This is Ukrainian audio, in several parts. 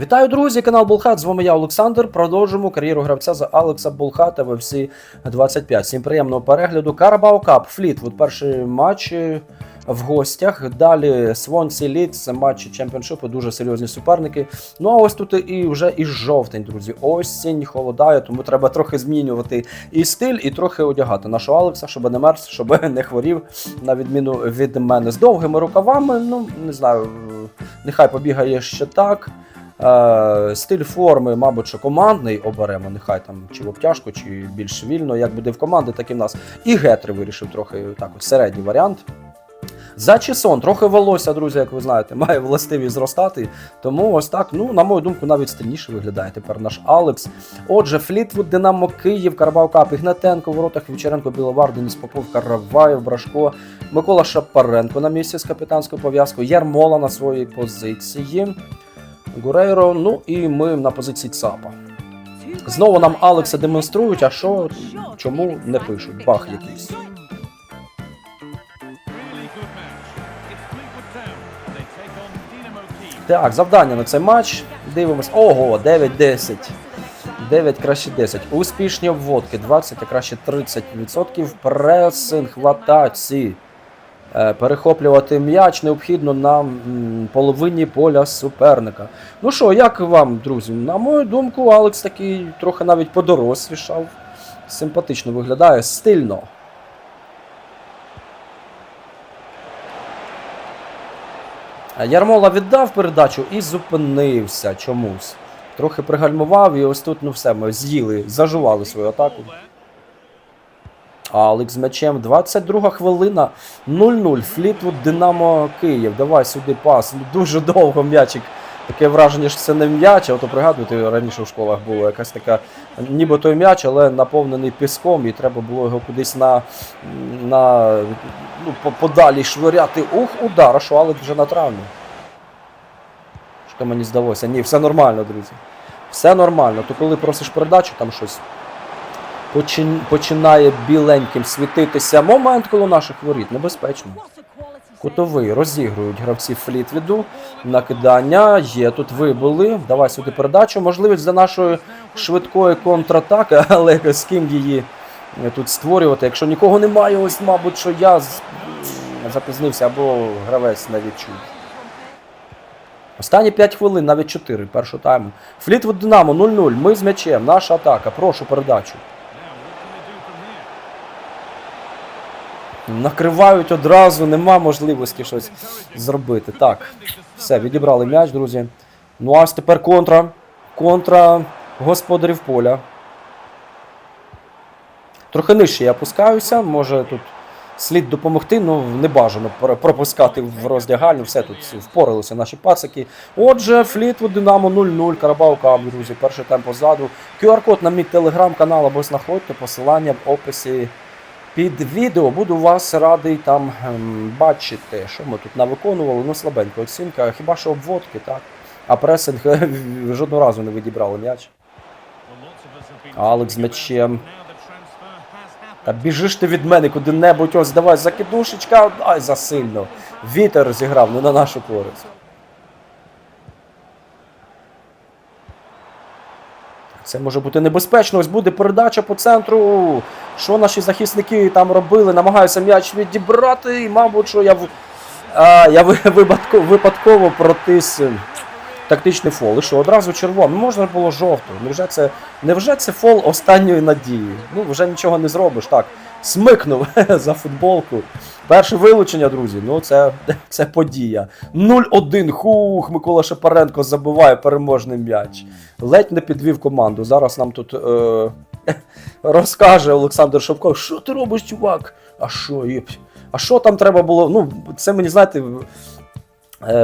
Вітаю, друзі! Канал Болхат. З вами я, Олександр. Продовжимо кар'єру гравця за Алекса Болхата в FC 25. Всім приємного перегляду. Карабау Кап, Флітвуд. Перший матч в гостях. Далі Свонсі Ліц, це матчі чемпіоншипу, дуже серйозні суперники. Ну а ось тут і вже і жовтень, друзі. Осінь холодає, тому треба трохи змінювати і стиль, і трохи одягати нашого Алекса, щоб не мерз, щоб не хворів, на відміну від мене. З довгими рукавами, ну не знаю, нехай побігає ще так. Е, стиль форми, мабуть, що командний оберемо, нехай там чи в обтяжку, чи більш вільно, як буде в команди, так і в нас. І гетри вирішив трохи так, от, середній варіант. За чесон, трохи волосся, друзі, як ви знаєте, має властивість зростати. Тому ось так, ну, на мою думку, навіть стильніше виглядає тепер наш Алекс. Отже, Флітвуд, Динамо Київ, Карабав Кап, Ігнатенко, воротах Вівчаренко, Біловар, Деніс Попов, Караваєв, Брашко, Микола Шапаренко на місці з капітанською пов'язкою, Ярмола на своїй позиції. Гурейро, ну і ми на позиції ЦАПа. Знову нам Алекса демонструють, а що чому не пишуть? Бах якийсь. Так, завдання на цей матч. Дивимось. Ого, 9-10. 9 краще 10. Успішні обводки 20, а краще 30%. Пресинг в атаці. Е, Перехоплювати м'яч необхідно на половині поля суперника. Ну що, як вам, друзі? На мою думку, Алекс такий трохи навіть подорослішав. Симпатично виглядає, стильно. Ярмола віддав передачу і зупинився чомусь. Трохи пригальмував, і ось тут ну все, ми з'їли, зажували свою атаку. Алекс з м'ячем. 22 хвилина. 0-0. Флітвуд Динамо Київ. Давай сюди пас. Дуже довго м'ячик. Таке враження, що це не м'яч, а то пригадуєте, раніше в школах було якась така, ніби той м'яч, але наповнений піском, і треба було його кудись на, на ну, подалі швиряти. Ух, удар, а що Алекс вже на травмі. Що мені здалося? Ні, все нормально, друзі. Все нормально. То коли просиш передачу, там щось починає біленьким світитися. Момент коло наших воріт. Небезпечно. Кутовий розігрують гравці Флітвіду. Накидання є тут вибули. Давай сюди передачу. Можливість для нашої швидкої контратаки, але з ким її тут створювати. Якщо нікого немає, ось, мабуть, що я запізнився або гравець не відчув. Останні 5 хвилин, навіть 4 першого тайму. Флітвуд Динамо 0-0. Ми з м'ячем. Наша атака. Прошу передачу. Накривають одразу, нема можливості щось зробити. Так, все, відібрали м'яч, друзі. Ну а тепер контра. Контра господарів поля. Трохи нижче я опускаюся, може тут слід допомогти, ну не бажано пропускати в роздягальню. Все тут впоралися наші пацики. Отже, Флітвуд Динамо 0-0, Карабау Кап, друзі, перший темп позаду. QR-код на мій телеграм-канал або знаходьте посилання в описі під відео. Буду вас радий там ем, бачити, що ми тут навиконували. Ну, слабенька оцінка, хіба що обводки, так? А пресинг жодного разу не відібрали м'яч. Алекс з м'ячем. Та біжиш ти від мене куди-небудь, ось давай закидушечка, ай засильно. Вітер зіграв не на нашу користь. Це може бути небезпечно. Ось буде передача по центру. Що наші захисники там робили? Намагаються м'яч відібрати. І, мабуть, що я в... а, я випадково, випадково протис е, тактичний фол. І що одразу червоно. Ну можна було жовто. Невже це, невже це фол останньої надії? Ну, вже нічого не зробиш. Так, смикнув за футболку. Перше вилучення, друзі. Ну, це, це подія. 0-1. Хух, Микола Шапаренко забиває переможний м'яч. Ледь не підвів команду. Зараз нам тут е, розкаже Олександр Шовков, що ти робиш, чувак? А що? А що там треба було? Ну, це мені, знаєте,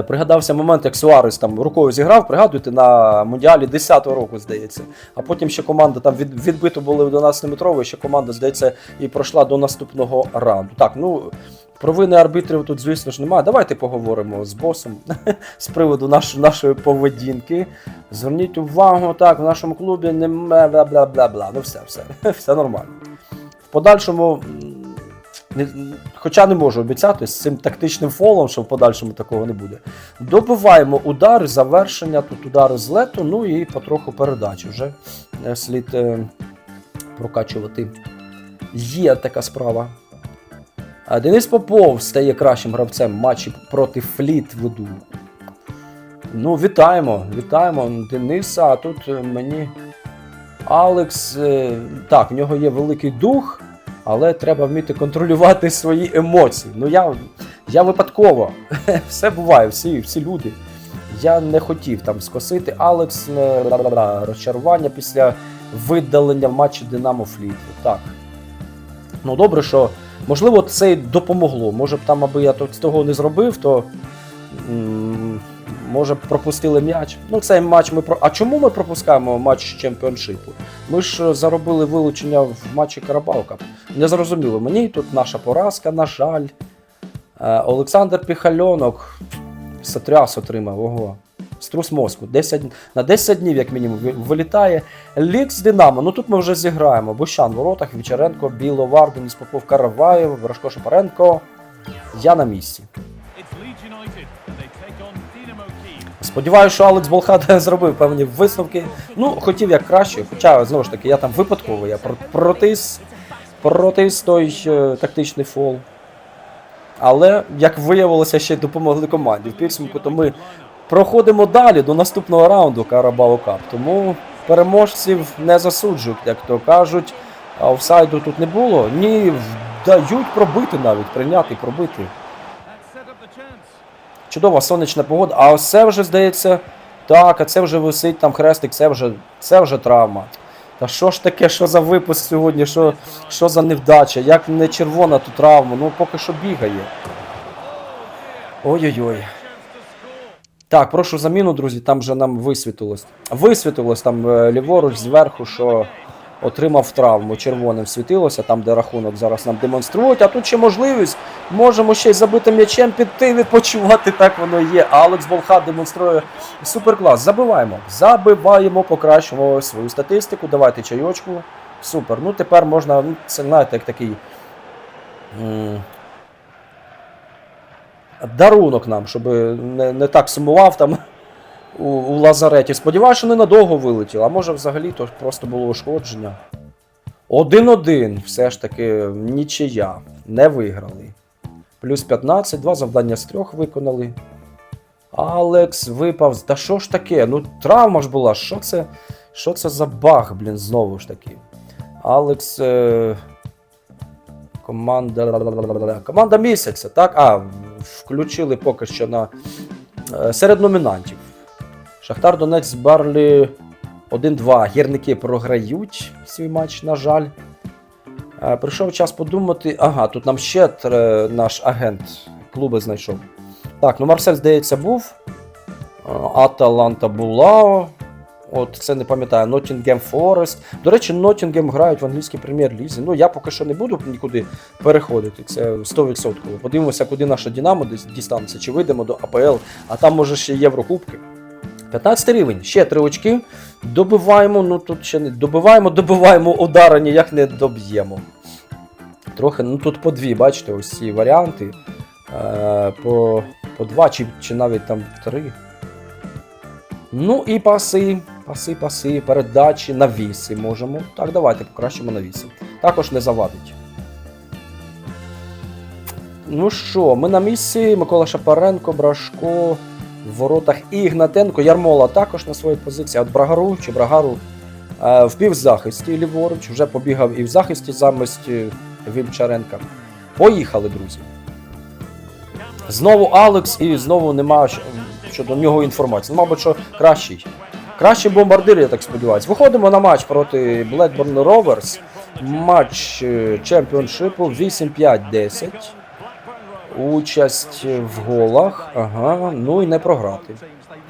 пригадався момент, як Суарес там рукою зіграв, пригадуєте, на Мундіалі 10-го року, здається. А потім ще команда там від, відбито були 11-метрові, ще команда, здається, і пройшла до наступного раунду. Так, ну. Провини арбітрів тут, звісно ж, немає. Давайте поговоримо з босом з приводу наш, нашої поведінки. Зверніть увагу, так, в нашому клубі немає бла-бла-бла-бла. Ну все, все, все нормально. В подальшому Не, хоча не можу обіцяти з цим тактичним фолом, що в подальшому такого не буде. Добиваємо удар, завершення, тут удари з лету, ну і потроху передачі. Вже е, слід е, прокачувати. Є така справа. А Денис Попов стає кращим гравцем матчі проти Флітвуду. Ну, вітаємо, вітаємо Дениса. А тут е, мені Алекс. е, Так, в нього є великий дух, але треба вміти контролювати свої емоції. Ну, я, я випадково. Все буває, всі, всі люди. Я не хотів там скосити. Алекс розчарування після видалення в матчі Динамо Флітвуд. Так. Ну, добре, що можливо це й допомогло. Може б там, аби я то- того не зробив, то може пропустили м'яч. Ну, цей матч ми про. А чому ми пропускаємо матч чемпіоншипу? Ми ж е, заробили вилучення в матчі Карабалка. Не зрозуміло. Мені тут наша поразка, на жаль. Е, Олександр Піхальонок сотряс отримав. Ого. Струс мозку. 10, на 10 днів, як мінімум, ви- вилітає. Лікс Динамо. Ну тут ми вже зіграємо. Бущан в воротах, Вічаренко, Біло, Варден, Попов, Караваєв, Брашко Шапаренко. Я на місці. Сподіваюся, що Алекс Болхат зробив певні висновки. Ну, хотів як краще, хоча, знову ж таки, я там випадково, я протис, протис той е, тактичний фол. Але, як виявилося, ще допомогли команді. В підсумку, то ми проходимо далі до наступного раунду Карабао Кап. Тому переможців не засуджують, як то кажуть. А офсайду тут не було. Ні, дають пробити навіть, прийняти, пробити. Чудова сонячна погода. А ось це вже здається. Так, а це вже висить там хрестик, це вже, це вже травма. Та що ж таке, що за випуск сьогодні, що, що за невдача, як не червона тут травма, ну поки що бігає. Ой-ой-ой. Так, прошу заміну, друзі, там вже нам висвітилось. Висвітилось там е, ліворуч зверху, що отримав травму. Червоним світилося, там, де рахунок зараз нам демонструють. А тут ще можливість. Можемо ще й забитим м'ячем піти відпочивати. Так воно є. Алекс Волха демонструє суперклас. Забиваємо. Забиваємо, покращуємо свою статистику. Давайте чайочку. Супер. Ну тепер можна. Ну, це знаєте, як такий. Дарунок нам, щоб не, не так сумував там у, у лазареті. Сподіваюся, що ненадовго вилетів, а може взагалі то просто було ушкодження. 1-1, все ж таки нічия. Не виграли. Плюс 15, два завдання з трьох виконали. Алекс випав. Та що ж таке? Ну, травма ж була. Що це? Що це за баг, блін, знову ж таки. Алекс. Е... Команда. Команда місяця, так? А, включили поки що на е, серед номінантів. Шахтар Донець Барлі 1-2. Гірники програють свій матч, на жаль. Е, Прийшов час подумати. Ага, тут нам ще тре- наш агент клуби знайшов. Так, ну Марсель, здається, був. Е, Аталанта була. От це не пам'ятаю, Ноттінгем Форест. До речі, Ноттінгем грають в англійській прем'єр-лізі. Ну, я поки що не буду нікуди переходити. Це 100%. Подивимося, куди наша Динамо дістанеться, чи вийдемо до АПЛ, а там може ще Єврокубки. 15 рівень, ще три очки. Добиваємо, ну тут ще не добиваємо, добиваємо удара, ніяк не доб'ємо. Трохи, ну тут по дві, бачите, ось ці варіанти. Е, по, по два чи, чи навіть там три. Ну і паси, паси, паси, передачі, навіси можемо. Так, давайте покращимо навіси. Також не завадить. Ну що, ми на місці. Микола Шапаренко, Брашко, в воротах Ігнатенко, Ярмола також на своїй позиції. От Брагару чи Брагару е, в півзахисті ліворуч, вже побігав і в захисті замість е, Вівчаренка. Поїхали, друзі. Знову Алекс і знову немає щодо нього інформації. Ну, мабуть, що кращий. Кращий бомбардир, я так сподіваюся. Виходимо на матч проти Blackburn Rovers. Матч е, чемпіоншипу 8-5-10. Участь в голах. Ага, ну і не програти.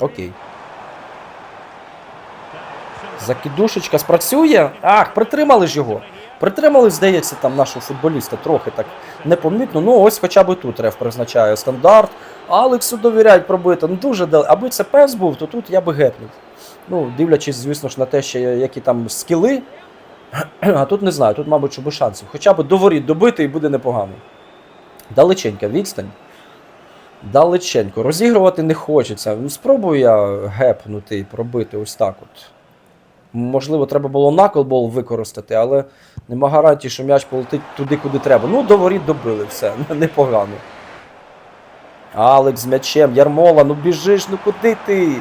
Окей. Закидушечка спрацює. Ах, притримали ж його. Притримали, здається, там нашого футболіста трохи так непомітно. Ну, ось хоча б тут реф призначає стандарт. Алексу довіряють пробити. Ну дуже дали. Аби це пес був, то тут я би гепнув. Ну, дивлячись, звісно ж, на те, що які там скіли. А тут не знаю, тут, мабуть, що без шансів. Хоча б до воріт добити і буде непогано. Далеченька відстань. Далеченько. Розігрувати не хочеться. Ну, Спробую я гепнути і пробити ось так от. Можливо, треба було наклбол використати, але нема гарантії, що м'яч полетить туди, куди треба. Ну, до воріт добили, все, непогано. Алекс з м'ячем, Ярмола, ну біжиш, ну куди ти?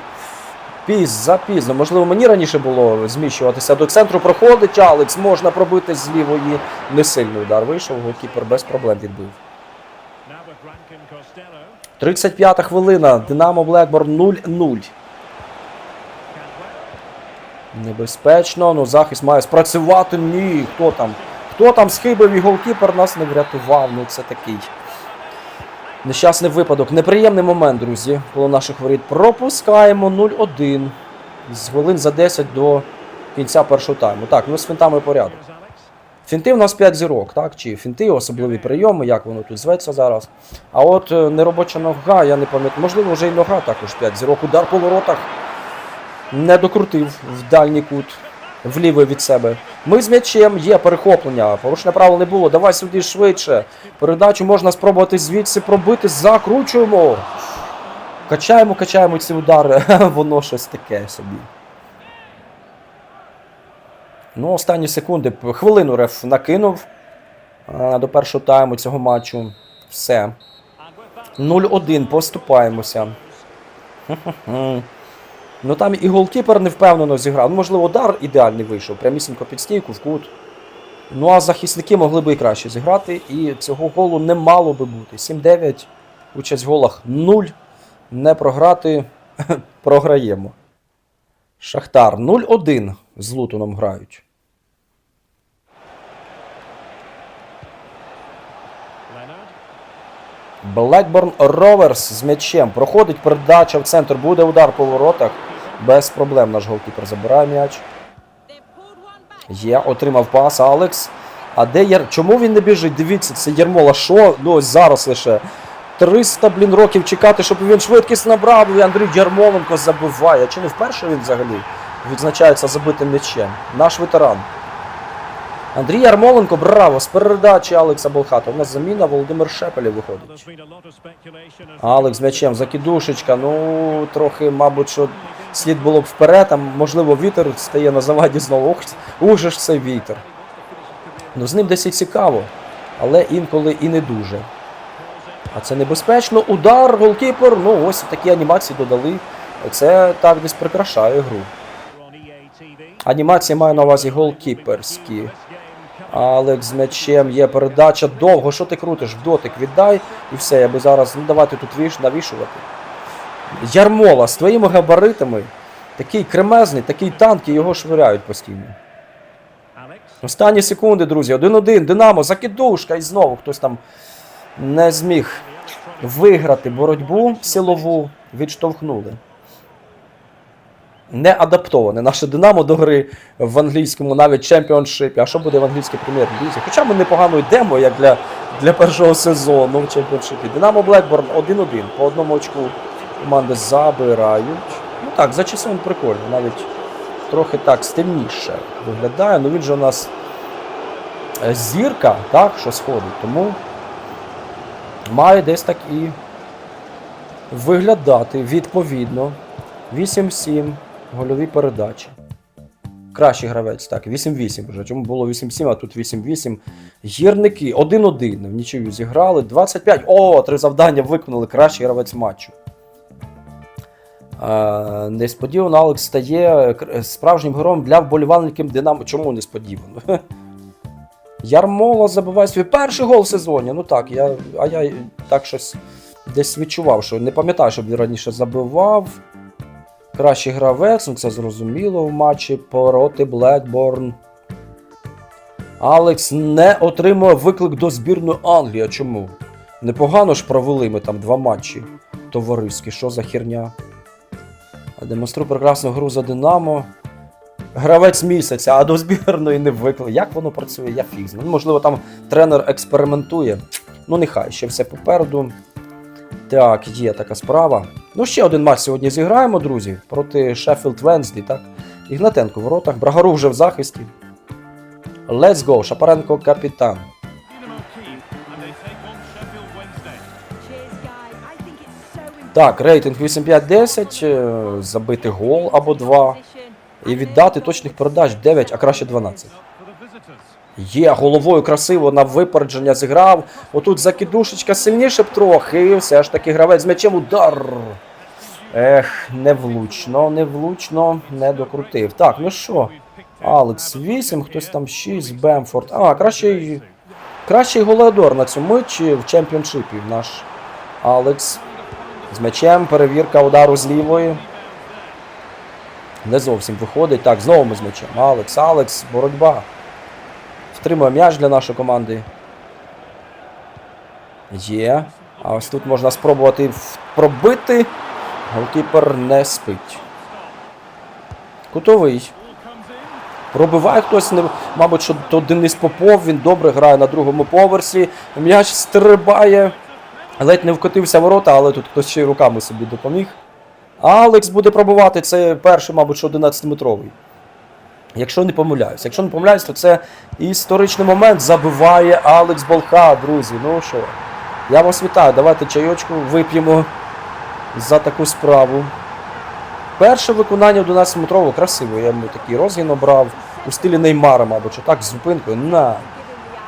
Піз, запізно. Можливо, мені раніше було зміщуватися до центру. Проходить Алекс, можна пробити з лівої. Не сильний удар вийшов, голкіпер без проблем відбив. Now with Rankin Costello. 35 хвилина. Динамо Блекборн 0-0. Небезпечно, ну захист має спрацювати. Ні, хто там? Хто там схибив і голкіпер нас не врятував. Ну це такий. Нещасний випадок. Неприємний момент, друзі. Коло наших воріт пропускаємо 0-1. З хвилин за 10 до кінця першого тайму. Так, ну з фінтами порядок. Фінти у нас 5 зірок, так? Чи фінти, особливі прийоми, як воно тут зветься зараз. А от е, неробоча нога, я не пам'ятаю, можливо, вже й нога також 5 зірок. Удар по воротах не докрутив в дальній кут, влівий від себе. Ми з м'ячем, є перехоплення. Порушення правил не було. Давай сюди швидше. Передачу можна спробувати звідси пробити. Закручуємо. Качаємо, качаємо ці удари. Воно щось таке собі. Ну, останні секунди. Хвилину реф накинув а, до першого тайму цього матчу. Все. And with that, 0-1, поступаємося. Ну там і голкіпер невпевнено зіграв. Ну, можливо, удар ідеальний вийшов, прямісінько під стійку в кут. Ну а захисники могли би і краще зіграти, і цього голу не мало би бути. 7-9, участь в голах 0. Не програти, програємо. Шахтар 0-1 з Лутоном грають. Блекборн Роверс з м'ячем. Проходить передача в центр. Буде удар по воротах. Без проблем наш голкіпер забирає м'яч. Є, отримав пас Алекс. А де Яр... Чому він не біжить? Дивіться, це Єрмола. Що? Ну ось зараз лише. 300, блін, років чекати, щоб він швидкість набрав. І Андрій Ярмоленко забиває. Чи не вперше він взагалі відзначається забитим м'ячем? Наш ветеран. Андрій Ярмоленко, браво! З передачі Алекса Болхата. У нас заміна Володимир Шепелів виходить. Алекс з м'ячем, закидушечка. Ну, трохи, мабуть, що слід було б вперед, там, можливо, вітер стає на заваді знову. Ух, ух ж цей вітер. Ну, з ним десь і цікаво, але інколи і не дуже. А це небезпечно. Удар, голкіпер. Ну, ось такі анімації додали. Це так десь прикрашає гру. Анімації маю на увазі голкіперські. Алекс з м'ячем, є передача довго. Що ти крутиш? В дотик віддай і все. Я би зараз. Ну давайте тут віш, навішувати. Ярмола з твоїми габаритами. Такий кремезний, такий танк, і його швиряють постійно. Останні секунди, друзі. 1-1. Динамо, закидушка. І знову хтось там не зміг виграти боротьбу силову. Відштовхнули. Не адаптоване наше Динамо до гри в англійському навіть чемпіоншипі. А що буде в англійській прем'єр-лізі? Хоча ми непогано йдемо, як для, для першого сезону в чемпіоншипі. Динамо Блекборн 1-1. По одному очку команди забирають. Ну так, за часом прикольно, навіть трохи так стильніше виглядає. Ну він же у нас е, зірка, так, що сходить. Тому має десь так і виглядати відповідно. 8-7 гольові передачі. Кращий гравець, так, 8-8 вже. Чому було 8-7, а тут 8-8. Гірники 1-1 в нічию зіграли. 25. О, три завдання виконали. Кращий гравець матчу. Е, несподівано Алекс стає справжнім героєм для вболівальників Динамо. Чому несподівано? Ярмола забиває свій перший гол в сезоні. Ну так, я, а я так щось десь відчував, що не пам'ятаю, щоб він раніше забивав. Кращий гравець, ну це зрозуміло в матчі проти Блекборн. Алекс не отримує виклик до збірної Англії. Чому? Непогано ж провели ми там два матчі товариські. Що за херня? Демонструє прекрасну гру за Динамо. Гравець місяця, а до збірної не виклик. Як воно працює, я фіг знаю. Ну, можливо, там тренер експериментує. Ну, нехай, ще все попереду. Так, є така справа. Ну, ще один матч сьогодні зіграємо, друзі, проти Шеффілд Венсді, так? Ігнатенко в воротах, Брагару вже в захисті. Let's go, Шапаренко капітан. Так, рейтинг 8-5-10, е, забити гол або 2. І віддати точних передач 9, а краще 12. For the visitors. Є головою красиво на випередження зіграв. Отут закидушечка сильніше б трохи. І все ж таки гравець з м'ячем удар. Ех, невлучно, невлучно, не докрутив. Так, ну що? Алекс 8, хтось там 6, Бемфорд. А, кращий, кращий голеадор на цьому митчі в чемпіоншипі. Наш Алекс. З м'ячем, перевірка удару з лівої. Не зовсім виходить. Так, знову ми з м'ячем. Алекс, Алекс, боротьба. Втримує м'яч для нашої команди. Є. А ось тут можна спробувати пробити. Голкіпер не спить. Кутовий. Пробиває хтось, мабуть, що то Денис Попов, він добре грає на другому поверсі. М'яч стрибає. Ледь не вкотився ворота, але тут хтось ще й руками собі допоміг. Алекс буде пробивати. Це перший, мабуть, що 11-метровий. Якщо не помиляюсь. Якщо не помиляюсь, то це історичний момент. Забиває Алекс Болха, друзі. Ну що, я вас вітаю. Давайте чайочку вип'ємо за таку справу. Перше виконання 11-метрового красиво. Я йому такий розгін обрав у стилі Неймара, мабуть, так з зупинкою. На,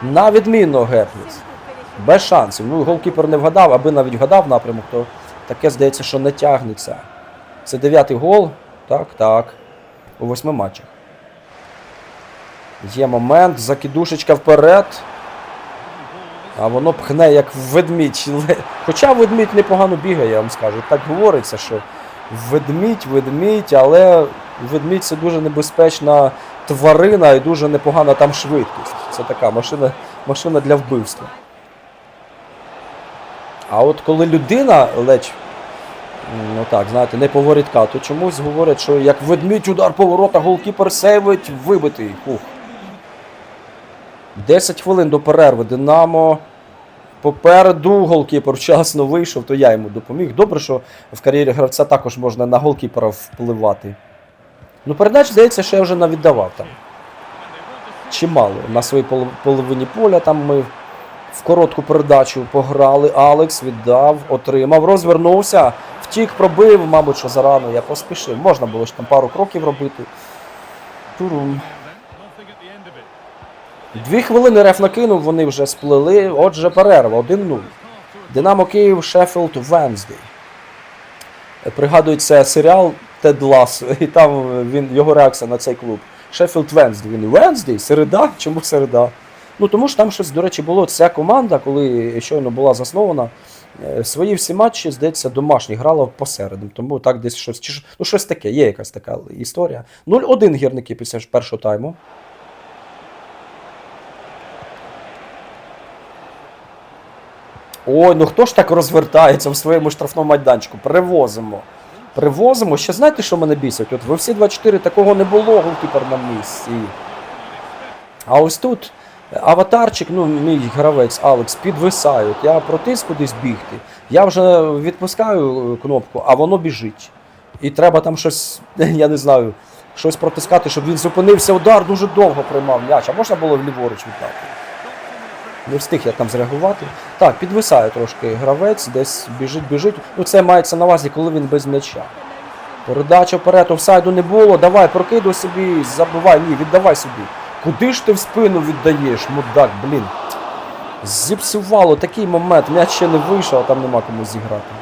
на відмінно гепніс. Без шансів. Ну, голкіпер не вгадав, аби навіть вгадав напрямок, то таке здається, що не тягнеться. Це дев'ятий гол. Так, так. У восьми матчах. Є момент, закидушечка вперед. А воно пхне як ведмідь. Хоча ведмідь непогано бігає, я вам скажу. Так говориться, що ведмідь, ведмідь, але ведмідь це дуже небезпечна тварина і дуже непогана там швидкість. Це така машина, машина для вбивства. А от коли людина ледь, ну так, знаєте, не поворітка, то чомусь говорять, що як ведмідь удар поворота, голкіпер сейвить, вибитий. Ух. 10 хвилин до перерви. Динамо попереду голкіпер вчасно вийшов, то я йому допоміг. Добре, що в кар'єрі гравця також можна на голкіпера впливати. Ну, передач, здається, що я вже навіддавав там. Чимало. На своїй половині поля там ми в коротку передачу пограли. Алекс віддав, отримав, розвернувся, втік, пробив, мабуть, що зарано я поспішив. Можна було ж там пару кроків робити. Турум. Дві хвилини реф накинув, вони вже сплели. Отже, перерва 1-0. Динамо Київ, Шеффілд, Венздей. Пригадується серіал Тед Лас, і там він, його реакція на цей клуб. Шеффілд Венздей. Він Венздей? Середа? Чому середа? Ну тому що там щось, до речі, було. Ця команда, коли щойно була заснована, свої всі матчі, здається, домашні грала посередам. Тому так десь щось. Чи, ну, щось таке, є якась така історія. 0-1 гірники після першого тайму. Ой, ну хто ж так розвертається в своєму штрафному майданчику? Привозимо. Привозимо. Ще знаєте, що мене бісить? От в всі 24 такого не було, голкіпер на місці. А ось тут аватарчик, ну, мій гравець Алекс, підвисає. От я протис кудись бігти. Я вже відпускаю е, кнопку, а воно біжить. І треба там щось, я не знаю, щось протискати, щоб він зупинився. Удар дуже довго приймав м'яч. А можна було ліворуч віддати? Не встиг я там зреагувати. Так, підвисає трошки гравець, десь біжить, біжить. Ну це мається на увазі, коли він без м'яча. Передача вперед, офсайду не було. Давай, прокидуй собі, забивай. Ні, віддавай собі. Куди ж ти в спину віддаєш, мудак, блін. Зіпсувало такий момент, м'яч ще не вийшов, а там нема кому зіграти.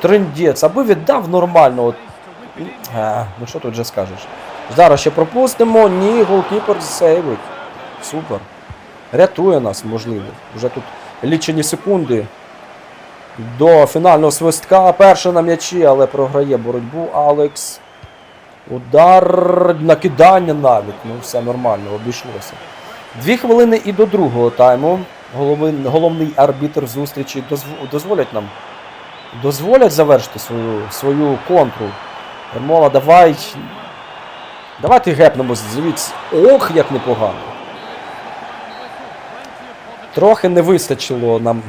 Трендець, аби віддав нормально. От. А, ну що тут вже скажеш? Зараз ще пропустимо. Ні, голкіпер сейвить. Супер. Рятує нас, можливо. Вже тут лічені секунди до фінального свистка. Перший на м'ячі, але програє боротьбу Алекс. Удар, накидання навіть. Ну, все нормально, обійшлося. Дві хвилини і до другого тайму. Головний, головний арбітр зустрічі дозволять нам. Дозволять завершити свою, свою контру. Ермола, давай. Давайте гепнемо звідси. Ох, як непогано. Трохи не вистачило нам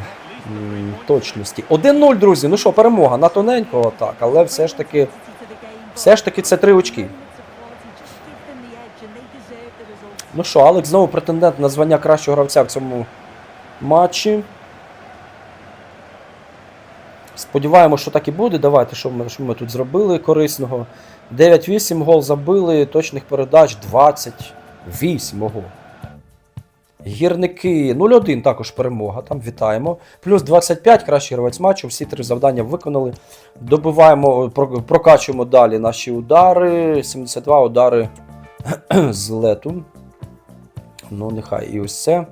точності. 1-0, друзі. Ну що, перемога на тоненького так, але все ж таки, все ж таки це три очки. Ну що, Алекс знову претендент на звання кращого гравця в цьому матчі. Сподіваємося, що так і буде. Давайте, що ми, що ми тут зробили корисного. 9-8 гол забили, точних передач 28. Ого. Гірники 0-1 також перемога. Там вітаємо. Плюс 25, кращий гравець матчу. Всі три завдання виконали. Добиваємо, прокачуємо далі наші удари. 72 удари з лету. Ну, нехай і ось це.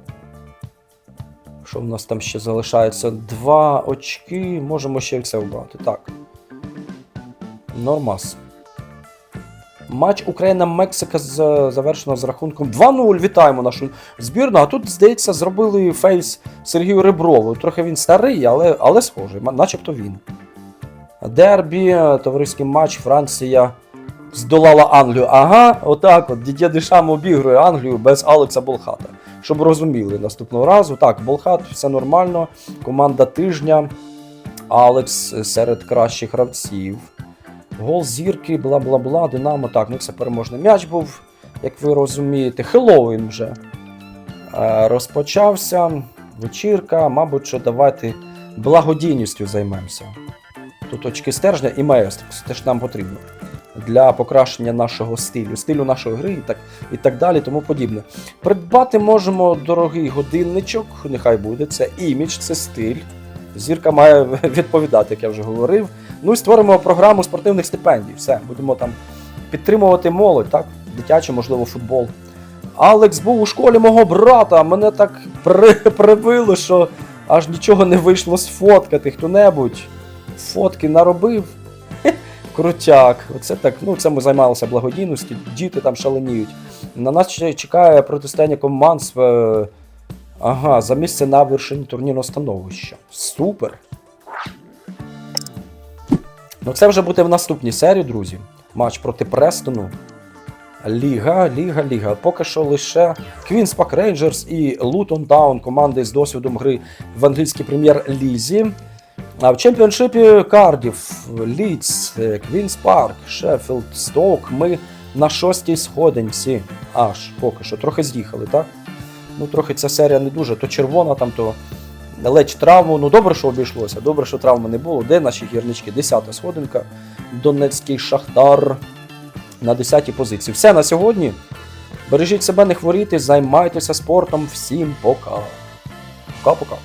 Що в нас там ще залишається? Два очки. Можемо ще це обрати. Так. Нормас. Матч Україна-Мексика завершено з рахунком 2-0. Вітаємо нашу збірну. А тут, здається, зробили фейс Сергію Реброву. Трохи він старий, але, але схожий, начебто він. Дербі, товариський матч, Франція здолала Англію. Ага, отак от. Дідє Дешам обігрує Англію без Алекса Болхата. Щоб розуміли наступного разу. Так, Болхат, все нормально. Команда тижня. Алекс серед кращих гравців. Гол зірки, бла бла бла, Динамо. Так, ну це переможний м'яч був, як ви розумієте. Хеллоуін вже е, розпочався. Вечірка, мабуть, що давайте благодійністю займемося. Тут очки стержня і маестро. Це теж нам потрібно для покращення нашого стилю, стилю нашої гри і так, і так далі, тому подібне. Придбати можемо дорогий годинничок, нехай буде. Це імідж, це стиль. Зірка має відповідати, як я вже говорив. Ну і створимо програму спортивних стипендій. Все, будемо там підтримувати молодь, так? Дитячий, можливо, футбол. Алекс був у школі мого брата. Мене так при, прибило, що аж нічого не вийшло сфоткати. Хто-небудь фотки наробив. Крутяк. Оце так. Ну, це ми займалися благодійністю, діти там шаленіють. На нас чекає протистояння команд ага, за місце на вершині турнірного становища. Супер. Ну, це вже буде в наступній серії, друзі. Матч проти Престону. Ліга, Ліга, Ліга. Поки що лише Queen's Park Rangers і Luton Town, команди з досвідом гри в англійській прем'єр-лізі. А в чемпіоншипі Кардів, Лідс, Квінс Парк, Шеффілд, Стоук. Ми на шостій сходинці. Аж поки що. Трохи з'їхали, так? Ну, трохи ця серія не дуже. То червона, там, то ледь травму. Ну, добре, що обійшлося. Добре, що травми не було. Де наші гірнички? Десята сходинка. Донецький Шахтар на 10-й позиції. Все на сьогодні. Бережіть себе, не хворійте, займайтеся спортом. Всім пока. Пока-пока.